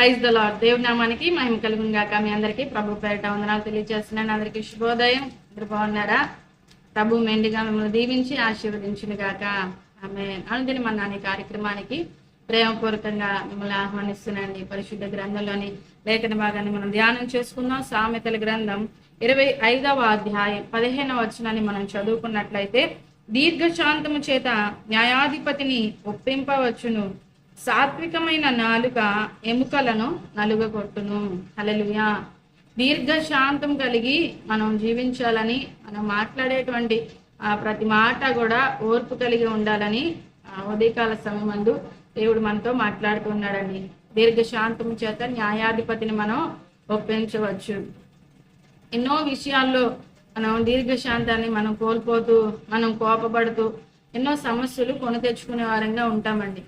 Praise the lord దేవుడి నామానికి మహిమ కలుగుగాక మీ అందరికీ ప్రభు పేరిట వందనాలు తెలియజేస్తున్నాను. అందరికీ శుభోదయం. అందరు బాగున్నారా? ప్రభు మెండుగా మిమ్మల్ని దీవించి ఆశీర్వదించును గాక. ఆమె అనుదిని మన నాని కార్యక్రమానికి ప్రేమపూర్వకంగా మిమ్మల్ని ఆహ్వానిస్తున్నాండి పరిశుద్ధ గ్రంథంలోని లేఖన భాగాన్ని మనం ధ్యానం చేసుకుందాం. సామెతల గ్రంథం ఇరవై ఐదవ అధ్యాయం పదిహేనవ వచనాన్ని మనం చదువుకున్నట్లయితే దీర్ఘశాంతము చేత న్యాయాధిపతిని ఒప్పింపవచ్చును. సాత్వికమైన నాలుక ఎముకలను నలుగగొట్టును. హల్లెలూయా. దీర్ఘశాంతం కలిగి మనం జీవించాలని మనం మాట్లాడేటువంటి ఆ ప్రతి మాట కూడా ఓర్పు కలిగి ఉండాలని ఆ ఉదయకాల సమయమందు దేవుడు మనతో మాట్లాడుతున్నాడండి దీర్ఘశాంతం చేత న్యాయాధిపతిని మనం ఒప్పించవచ్చు. ఎన్నో విషయాల్లో మనం దీర్ఘశాంతాన్ని మనం కోల్పోతూ మనం కోపపడుతూ ఎన్నో సమస్యలు కొని తెచ్చుకునే వారంగా ఉంటామండి.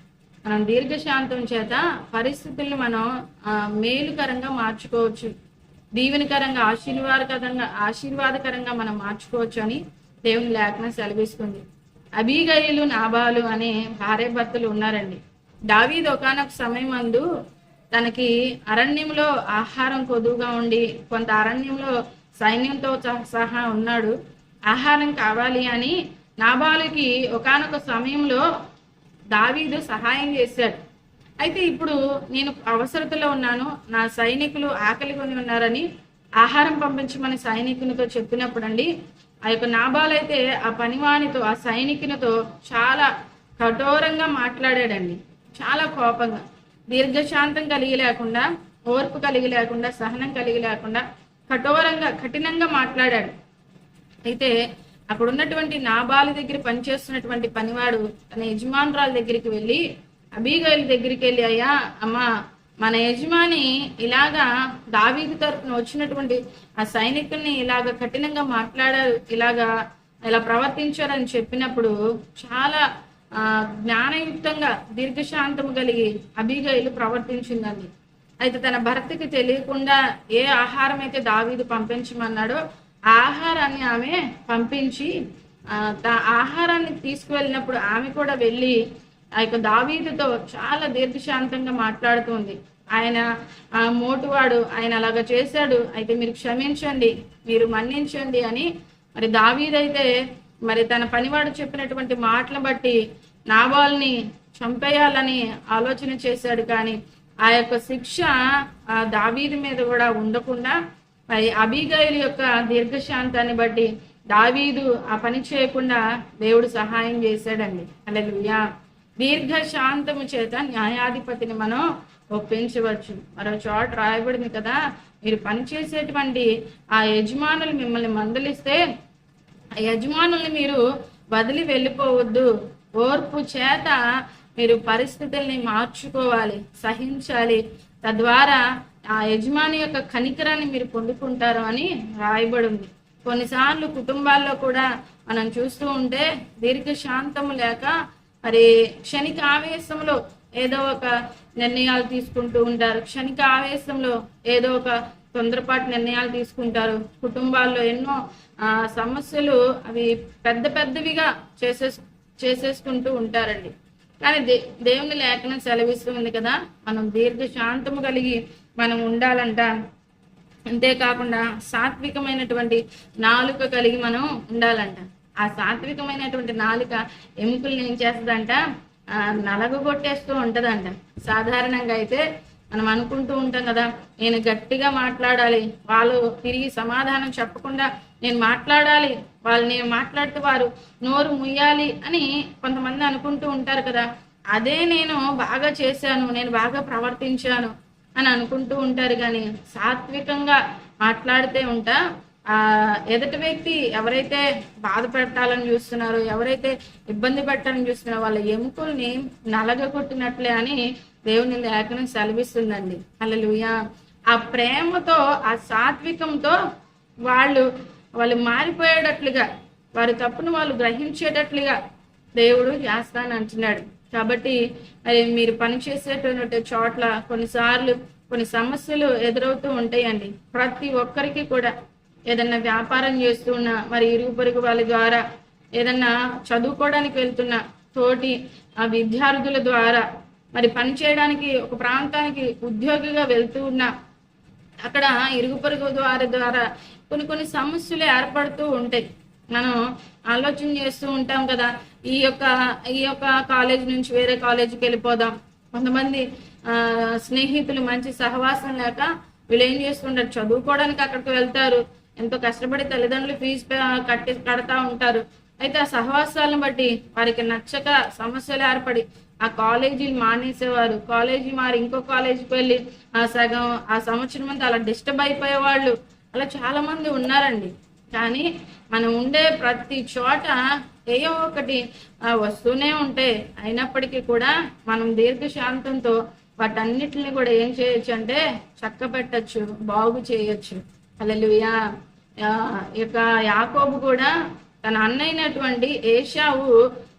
మనం దీర్ఘశాంతం చేత పరిస్థితుల్ని మనం ఆ, మేలుకరంగా మార్చుకోవచ్చు. దీవెనకరంగా ఆశీర్వాదకరంగా ఆశీర్వాదకరంగా మనం మార్చుకోవచ్చు అని దేవుని లేఖన సెలవిస్తుంది. అబీగయిలు నాబాలు అనే భార్య భర్తలు ఉన్నారండి. దావీద్ ఒకనొక సమయం అందు తనకి అరణ్యంలో ఆహారం కొదువుగా ఉండి కొంత అరణ్యంలో సైన్యంతో సహా ఉన్నాడు. ఆహారం కావాలి అని నాబాలుకి ఒకానొక సమయంలో దావీదు సహాయం చేశాడు. అయితే ఇప్పుడు నేను అవసరతలో ఉన్నాను నా సైనికులు ఆకలి కొని ఉన్నారని ఆహారం పంపించమని సైనికునితో చెప్పినప్పుడు అండి ఆ యొక్క నాబాలైతే ఆ పనివానితో ఆ సైనికునితో చాలా కఠోరంగా మాట్లాడాడండి. చాలా కోపంగా. దీర్ఘశాంతం కలిగి లేకుండా ఓర్పు కలిగి లేకుండా సహనం కలిగి లేకుండా కఠోరంగా కఠినంగా మాట్లాడాడు. అయితే అక్కడ ఉన్నటువంటి నాబాలు దగ్గర పనిచేస్తున్నటువంటి పనివాడు తన యజమానురాలు దగ్గరికి వెళ్ళి అబీగైల్ దగ్గరికి వెళ్ళి అయ్యా అమ్మ మన యజమాని ఇలాగా దావీదు తరపున వచ్చినటువంటి ఆ సైనికుల్ని ఇలాగ కఠినంగా మాట్లాడారు ఇలాగా ఇలా ప్రవర్తించారని చెప్పినప్పుడు చాలా ఆ, జ్ఞానయుక్తంగా దీర్ఘశాంతము కలిగి అబీగాయిలు ప్రవర్తించిందండి. అయితే తన భర్తకి తెలియకుండా ఏ ఆహారం అయితే దావీదు పంపించమన్నాడో ఆహారాన్ని ఆమె పంపించి దా- ఆహారాన్ని తీసుకువెళ్ళినప్పుడు ఆమె కూడా వెళ్ళి ఆ యొక్క దావీదుతో చాలా దీర్ఘశాంతంగా మాట్లాడుతుంది ఆయన ఆ మోటువాడు ఆయన అలాగ చేశాడు. అయితే మీరు క్షమించండి మీరు మన్నించండి అని మరి దావీదైతే మరి తన పనివాడు చెప్పినటువంటి మాటలు బట్టి నాబాల్ని చంపేయాలని ఆలోచన చేశాడు. కానీ ఆ యొక్క శిక్ష ఆ మీద కూడా ఉండకుండా మరి అబీగైల్ యొక్క దీర్ఘశాంతాన్ని బట్టి దావీదు ఆ పని చేయకుండా దేవుడు సహాయం చేశాడండి. అలెలుయా దీర్ఘశాంతము చేత న్యాయాధిపతిని మనం ఒప్పించవచ్చు. మరో చోట రాయబడింది కదా మీరు పనిచేసేటువంటి ఆ యజమానులు మిమ్మల్ని మందలిస్తే ఆ యజమానుల్ని మీరు వదిలి వెళ్ళిపోవద్దు. ఓర్పు చేత మీరు పరిస్థితుల్ని మార్చుకోవాలి సహించాలి. తద్వారా ఆ యజమాని యొక్క కనికరాన్ని మీరు పొందుకుంటారు అని రాయబడి ఉంది కొన్నిసార్లు కుటుంబాల్లో కూడా మనం చూస్తూ ఉంటే దీర్ఘశాంతము లేక మరి క్షణిక ఆవేశంలో ఏదో ఒక నిర్ణయాలు తీసుకుంటూ ఉంటారు. క్షణిక ఆవేశంలో ఏదో ఒక తొందరపాటు నిర్ణయాలు తీసుకుంటారు. కుటుంబాల్లో ఎన్నో ఆ, సమస్యలు అవి పెద్ద పెద్దవిగా చేసే చేసేసుకుంటూ ఉంటారండి. కానీ దే దేవుని లేఖనం సెలవిస్తుంది కదా మనం దీర్ఘశాంతము కలిగి మనం ఉండాలంట. అంతేకాకుండా సాత్వికమైనటువంటి నాలుక కలిగి మనం ఉండాలంట. ఆ సాత్వికమైనటువంటి నాలుక ఎముకల్ని ఏం చేస్తుందంట? ఆ, నలగగొట్టేస్తూ ఉంటదంట. సాధారణంగా అయితే మనం అనుకుంటూ ఉంటాం కదా నేను గట్టిగా మాట్లాడాలి వాళ్ళు తిరిగి సమాధానం చెప్పకుండా నేను మాట్లాడాలి వాళ్ళని మాట్లాడుతూ వారు నోరు ముయ్యాలి అని కొంతమంది అనుకుంటూ ఉంటారు కదా. అదే నేను బాగా చేశాను నేను బాగా ప్రవర్తించాను అని అనుకుంటూ ఉంటారు. కానీ సాత్వికంగా మాట్లాడితే ఉంటా ఆ ఎదుటి వ్యక్తి ఎవరైతే బాధ పెట్టాలని చూస్తున్నారో ఎవరైతే ఇబ్బంది పెట్టాలని చూస్తున్నారో వాళ్ళ ఎముకల్ని నలగగొట్టినట్లే అని దేవుని లేఖనం సెలవిస్తుందండి. హల్లెలూయా. ఆ ప్రేమతో ఆ సాత్వికంతో వాళ్ళు వాళ్ళు మారిపోయేటట్లుగా వారి తప్పును వాళ్ళు గ్రహించేటట్లుగా దేవుడు చేస్తాను అంటున్నాడు. కాబట్టి మరి మీరు పనిచేసేటువంటి చోట్ల కొన్నిసార్లు కొన్ని సమస్యలు ఎదురవుతూ ఉంటాయండి. ప్రతి ఒక్కరికి కూడా ఏదన్నా వ్యాపారం చేస్తున్న మరి ఇరుగు పొరుగు వాళ్ళ ద్వారా ఏదన్నా చదువుకోవడానికి వెళ్తున్న తోటి ఆ విద్యార్థుల ద్వారా మరి పని చేయడానికి ఒక ప్రాంతానికి ఉద్యోగిగా వెళ్తూ ఉన్నా అక్కడ ఇరుగు పొరుగు ద్వారా ద్వారా కొన్ని కొన్ని సమస్యలు ఏర్పడుతూ ఉంటాయి. మనం ఆలోచన చేస్తూ ఉంటాం కదా ఈ యొక్క ఈ యొక్క కాలేజ్ నుంచి వేరే కాలేజీకి వెళ్ళిపోదాం. కొంతమంది ఆ, స్నేహితులు మంచి సహవాసం లేక వీళ్ళు ఏం చేస్తుంటారు? చదువుకోవడానికి అక్కడికి వెళ్తారు. ఎంతో కష్టపడి తల్లిదండ్రులు ఫీజు కట్టి కడతా ఉంటారు. అయితే ఆ సహవాసాలను బట్టి వారికి నచ్చక సమస్యలు ఏర్పడి ఆ కాలేజీలు మానేసేవారు. కాలేజీ మారి ఇంకో కాలేజీకి వెళ్ళి ఆ సగం ఆ సంవత్సరం అంతా అలా డిస్టర్బ్ అయిపోయే వాళ్ళు అలా చాలా మంది ఉన్నారండి. కానీ మనం ఉండే ప్రతి చోట ఏయో ఒకటి వస్తూనే ఉంటే అయినప్పటికీ కూడా మనం దీర్ఘశాంతంతో వాటన్నిటిని కూడా ఏం చేయొచ్చు అంటే చక్క పెట్టచ్చు బాగు చేయొచ్చు. అలెలుయా ఈ యొక్క యాకోబు కూడా తన అన్నైనటువంటి ఏషావు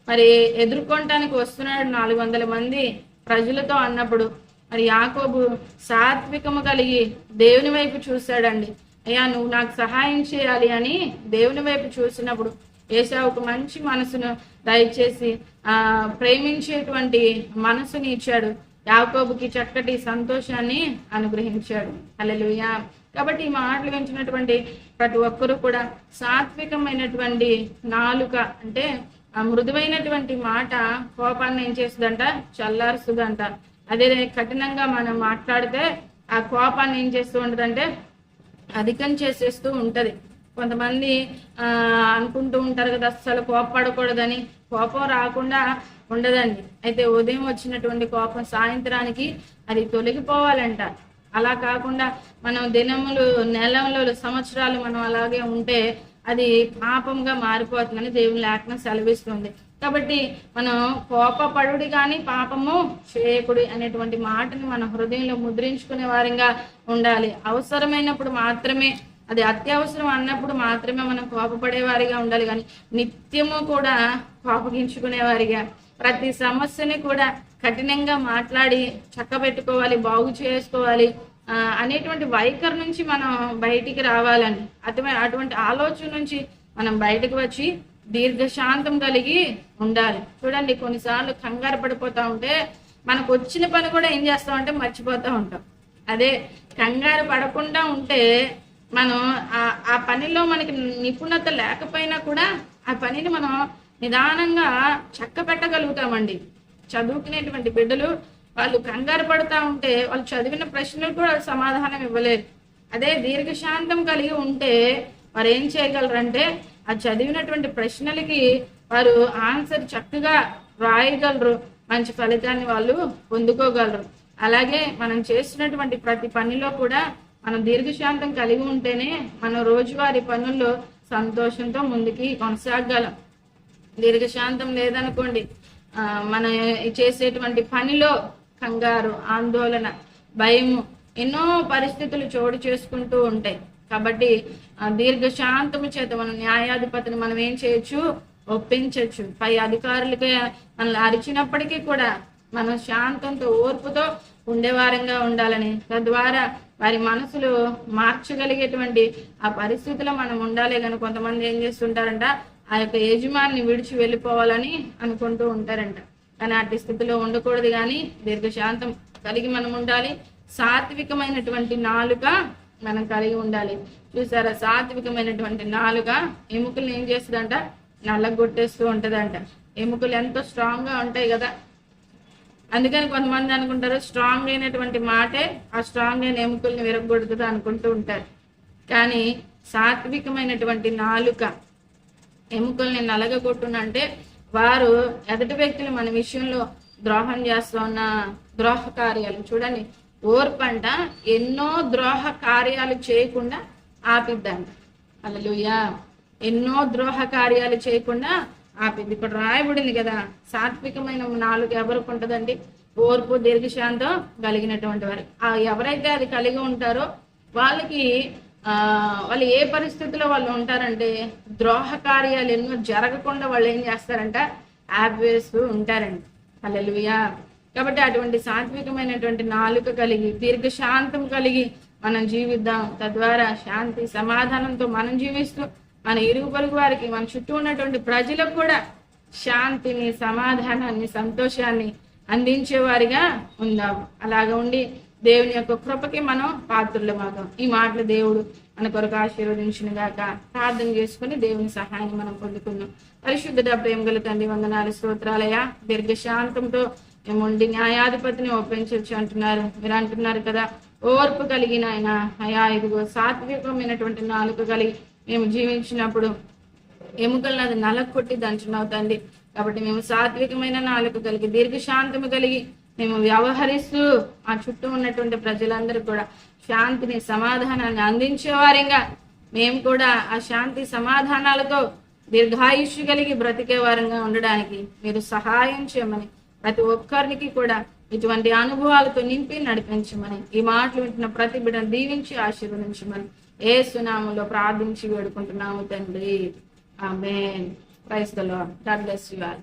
మరి ఎదుర్కొనటానికి వస్తున్నాడు నాలుగు వందల మంది ప్రజలతో అన్నప్పుడు. మరి యాకోబు సాత్వికము కలిగి దేవుని వైపు చూశాడండి. అయ్యా నువ్వు నాకు సహాయం చేయాలి అని దేవుని వైపు చూసినప్పుడు ఏసావుకు మంచి మనసును దయచేసి ఆ ప్రేమించేటువంటి మనసుని ఇచ్చాడు. యాకోబుకి చక్కటి సంతోషాన్ని అనుగ్రహించాడు. హల్లెలూయా. కాబట్టి ఈ మాటలు వింటున్నటువంటి ప్రతి ఒక్కరూ కూడా సాత్వికమైనటువంటి నాలుక అంటే ఆ మృదువైనటువంటి మాట కోపాన్ని ఏం చేస్తుందంట? చల్లారుస్తుందంట. అదే కఠినంగా మనం మాట్లాడితే ఆ కోపాన్ని ఏం చేస్తూ ఉంటుందంటే అధికం చేసేస్తూ ఉంటది. కొంతమంది ఆ అనుకుంటూ ఉంటారు కదా అస్సలు కోపపడకూడదని. కోపం రాకుండా ఉండదండి. అయితే ఉదయం వచ్చినటువంటి కోపం సాయంత్రానికి అది తొలగిపోవాలంట. అలా కాకుండా మనం దినములు నెలలు సంవత్సరాలు మనం అలాగే ఉంటే అది పాపంగా మారిపోతుందని దేవుని లేఖనం సెలవిస్తుంది. కాబట్టి మనం కోపపడుడి కానీ పాపము చేయకుడి అనేటువంటి మాటని మన హృదయంలో ముద్రించుకునే వారంగా ఉండాలి. అవసరమైనప్పుడు మాత్రమే అది అత్యవసరం అన్నప్పుడు మాత్రమే మనం కోపపడేవారిగా ఉండాలి. కానీ నిత్యము కూడా కోపగించుకునేవారిగా ప్రతి సమస్యని కూడా కఠినంగా మాట్లాడి చక్కబెట్టుకోవాలి బాగు చేసుకోవాలి అనేటువంటి వైఖరి నుంచి మనం బయటికి రావాలని అటు అటువంటి ఆలోచన నుంచి మనం బయటకు వచ్చి దీర్ఘశాంతం కలిగి ఉండాలి. చూడండి కొన్నిసార్లు కంగారు పడిపోతా ఉంటే మనకు వచ్చిన పని కూడా ఏం చేస్తామంటే మర్చిపోతూ ఉంటాం. అదే కంగారు పడకుండా ఉంటే మనం ఆ ఆ పనిలో మనకి నిపుణత లేకపోయినా కూడా ఆ పనిని మనం నిదానంగా చక్క పెట్టగలుగుతామండి చదువుకునేటువంటి బిడ్డలు వాళ్ళు కంగారు పడుతూ ఉంటే వాళ్ళు చదివిన ప్రశ్నలు కూడా సమాధానం ఇవ్వలేరు. అదే దీర్ఘశాంతం కలిగి ఉంటే వారు ఏం చేయగలరంటే ఆ చదివినటువంటి ప్రశ్నలకి వారు ఆన్సర్ చక్కగా రాయగలరు. మంచి ఫలితాన్ని వాళ్ళు పొందుకోగలరు. అలాగే మనం చేస్తున్నటువంటి ప్రతి పనిలో కూడా మనం దీర్ఘశాంతం కలిగి ఉంటేనే మనం రోజువారి పనుల్లో సంతోషంతో ముందుకి కొనసాగలం. దీర్ఘశాంతం లేదనుకోండి మన చేసేటువంటి పనిలో కంగారు ఆందోళన భయము ఎన్నో పరిస్థితులు చోటు చేసుకుంటూ ఉంటాయి. కాబట్టి దీర్ఘశాంతము చేత మన న్యాయాధిపతిని మనం ఏం చేయొచ్చు? ఒప్పించవచ్చు పై అధికారులకి మనల్ని అరిచినప్పటికీ కూడా మనం శాంతంతో ఓర్పుతో ఉండేవారంగా ఉండాలని. తద్వారా వారి మనసులు మార్చగలిగేటువంటి ఆ పరిస్థితిలో మనం ఉండాలి కానీ కొంతమంది ఏం చేస్తుంటారంట ఆ యొక్క యజమాని విడిచి వెళ్ళిపోవాలని అనుకుంటూ ఉంటారంట. కానీ అట్టి స్థితిలో ఉండకూడదు కానీ దీర్ఘశాంతం కలిగి మనం ఉండాలి. సాత్వికమైనటువంటి నాలుక మనం కలిగి ఉండాలి. చూసారా? సాత్వికమైనటువంటి నాలుక ఎముకలు ఏం చేస్తుందంట? నల్లగొట్టేస్తూ ఉంటదంట. ఎముకలు ఎంతో స్ట్రాంగ్గా ఉంటాయి కదా? అందుకని కొంతమంది అనుకుంటారు స్ట్రాంగ్ అయినటువంటి మాటే ఆ స్ట్రాంగ్ అయిన ఎముకల్ని విరగొడుతుంది అనుకుంటూ ఉంటారు. కానీ సాత్వికమైనటువంటి నాలుక ఎముకల్ని నలగగొట్టునంటే వారు ఎదుటి వ్యక్తులు మన విషయంలో ద్రోహం చేస్తూ ఉన్న ద్రోహ కార్యాలు చూడండి ఓర్పంట ఎన్నో ద్రోహ కార్యాలు చేయకుండా ఆపిద్దంట అలలుయా ఎన్నో ద్రోహ కార్యాలు చేయకుండా ఆపింది ఇక్కడ రాయబడింది కదా సాత్వికమైన నాలుగు ఎవరికి ఉంటుందండి? ఓర్పు దీర్ఘశాంతం కలిగినటువంటి వారు ఆ ఎవరైతే అది కలిగి ఉంటారో వాళ్ళకి ఆ వాళ్ళు ఏ పరిస్థితిలో వాళ్ళు ఉంటారంటే ద్రోహ కార్యాలు ఎన్నో జరగకుండా వాళ్ళు ఏం చేస్తారంట? ఆపివేస్తూ ఉంటారండి. అల్లెలుయా కాబట్టి అటువంటి సాత్వికమైనటువంటి నాలుక కలిగి దీర్ఘశాంతం కలిగి మనం జీవిద్దాం. తద్వారా శాంతి సమాధానంతో మనం జీవిస్తూ మన ఇరుగు పొరుగు వారికి మన చుట్టూ ఉన్నటువంటి ప్రజలకు కూడా శాంతిని సమాధానాన్ని సంతోషాన్ని అందించేవారిగా ఉందాం. అలాగా ఉండి దేవుని యొక్క కృపకి మనం పాత్రులమాదాం ఈ మాటలు దేవుడు మన కొరకు ఆశీర్వదించిన గాక ప్రార్థన చేసుకుని దేవుని సహాయం మనం పొందుకుందాం. పరిశుద్ధ ప్రేమ గల తండ్రి వందనాలు స్తోత్రాలయ దీర్ఘశాంతంతో మేము ఉండి న్యాయాధిపతిని ఒప్పించవచ్చు అంటున్నారు. మీరు అంటున్నారు కదా ఓర్పు కలిగిన ఆయన. అయా ఇదిగో సాత్వికమైనటువంటి నాలుక కలిగి మేము జీవించినప్పుడు ఎముకలను అది కొట్టి దంచున్నావు తండ్రి. కాబట్టి మేము సాత్వికమైన నాలుక కలిగి దీర్ఘశాంతము కలిగి మేము వ్యవహరిస్తూ ఆ చుట్టూ ఉన్నటువంటి ప్రజలందరూ కూడా శాంతిని సమాధానాన్ని అందించేవారిగా మేము కూడా ఆ శాంతి సమాధానాలతో దీర్ఘాయుష్యు కలిగి బ్రతికే వారంగా ఉండడానికి మీరు సహాయం చేయమని ప్రతి ఒక్కరికి కూడా ఇటువంటి అనుభవాలతో నింపి నడిపించమని ఈ మాటలు వింటున్న ప్రతి బిడ్డను దీవించి ఆశీర్వదించమని ఏ సునామంలో ప్రార్థించి వేడుకుంటున్నాము తండ్రి. Amen. క్రైస్తలో the God bless you all.